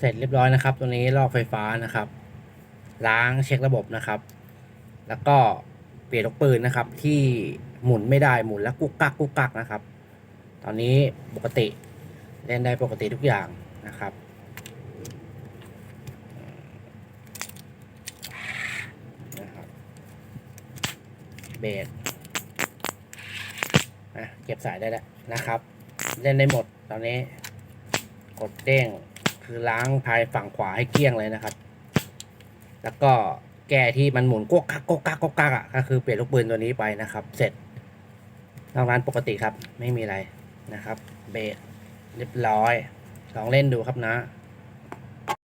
เสร็จเรียบร้อยนะครับ ตัวนี้ลอกไฟฟ้านะครับ ล้างเช็คระบบนะครับ แล้วก็เปลี่ยนลูกปืนนะครับ ที่หมุนไม่ได้หมุนแล้วกุกกักกุกกักนะครับ ตอนนี้ปกติเล่นได้ปกติทุกอย่างนะครับนะครับเบรกอะเก็บสายได้แล้วนะครับ เล่นได้หมดตอนนี้กดเด้ง คือล้างภายฝั่งขวาให้เกลี้ยงเลยนะครับ แล้วก็แก้ที่มันหมุนกกกักกกกักกกกักอะก็คือเปลี่ยนลูกปืนตัวนี้ไปนะครับ เสร็จนอกนั้นปกติครับ ไม่มีอะไรนะครับ เบรเรียบร้อย ลองเล่นดูครับนะ